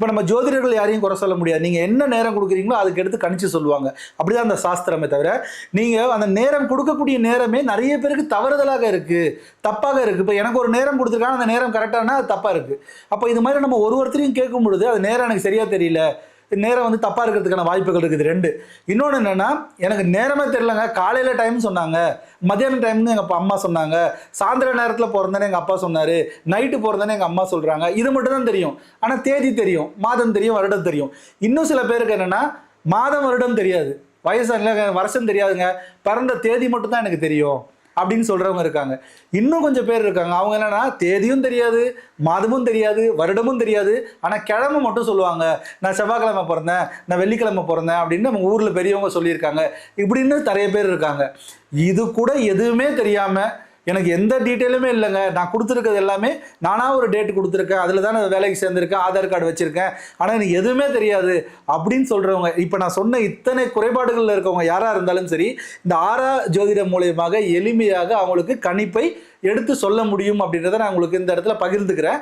இப்போ நம்ம ஜோதிடர்கள் யாரையும் குறை சொல்ல முடியாது. நீங்கள் என்ன நேரம் கொடுக்குறீங்களோ அதுக்கு எடுத்து கணிச்சு சொல்லுவாங்க. அப்படிதான் அந்த சாஸ்திரமே தவிர நீங்கள் அந்த நேரம் கொடுக்கக்கூடிய நேரமே நிறைய பேருக்கு தவறுதலாக இருக்குது தப்பாக இருக்குது இப்போ எனக்கு ஒரு நேரம் கொடுத்துருக்காங்க அந்த நேரம் கரெக்டானா அது தப்பாக இருக்குது அப்போ இது மாதிரி நம்ம ஒரு ஒருத்தரையும் கேட்கும் பொழுது அது நேரம் எனக்கு சரியாக தெரியல. நேரம் வந்து தப்பாக இருக்கிறதுக்கான வாய்ப்புகள் இருக்குது ரெண்டு. இன்னொன்று என்னென்னா எனக்கு நேரமே தெரியலங்க. காலையில் டைம் சொன்னாங்க. மதியானம் டைம்னு எங்கள் அம்மா சொன்னாங்க. சாயந்தர நேரத்தில் பிறந்தேன்னு எங்கள் அப்பா சொன்னார். நைட்டு பிறந்தேன்னு எங்கள் அம்மா சொல்கிறாங்க இது மட்டும் தான் தெரியும். ஆனால் தேதி தெரியும். மாதம் தெரியும் வருடம் தெரியும். இன்னும் சில பேருக்கு என்னென்னா மாதம் வருடம் தெரியாது. வயசு வருஷம் தெரியாதுங்க. பிறந்த தேதி மட்டும் தான் எனக்கு தெரியும். அப்படின்னு சொல்கிறவங்க இருக்காங்க. இன்னும் கொஞ்சம் பேர் இருக்காங்க. அவங்க என்னென்னா தேதியும் தெரியாது மாதமும் தெரியாது வருடமும் தெரியாது. ஆனால் கிழமை மட்டும் சொல்லுவாங்க. நான் செவ்வாய்க்கிழமை பிறந்தேன் நான் வெள்ளிக்கிழமை பிறந்தேன் அப்படின்னு நம்ம ஊரில் பெரியவங்க சொல்லியிருக்காங்க. இப்படின்னு நிறைய பேர் இருக்காங்க. இது கூட எதுவுமே தெரியாமல் எனக்கு எந்த டீட்டெயிலுமே இல்லைங்க. நான் கொடுத்துருக்கிறது எல்லாமே நானாக ஒரு டேட் கொடுத்துருக்கேன். அதில் தான் நான் வேலைக்கு சேர்ந்துருக்கேன். ஆதார் கார்டு வச்சுருக்கேன். ஆனால் எனக்கு எதுவுமே தெரியாது. அப்படின்னு சொல்கிறவங்க இப்போ நான் சொன்ன இத்தனை குறைபாடுகளில் இருக்கவங்க யாராக இருந்தாலும் சரி இந்த ஆறா ஜோதிடம் மூலியமாக எளிமையாக அவங்களுக்கு கணிப்பை எடுத்து சொல்ல முடியும் அப்படின்றத நான் உங்களுக்கு இந்த இடத்துல பகிர்ந்துக்கிறேன்.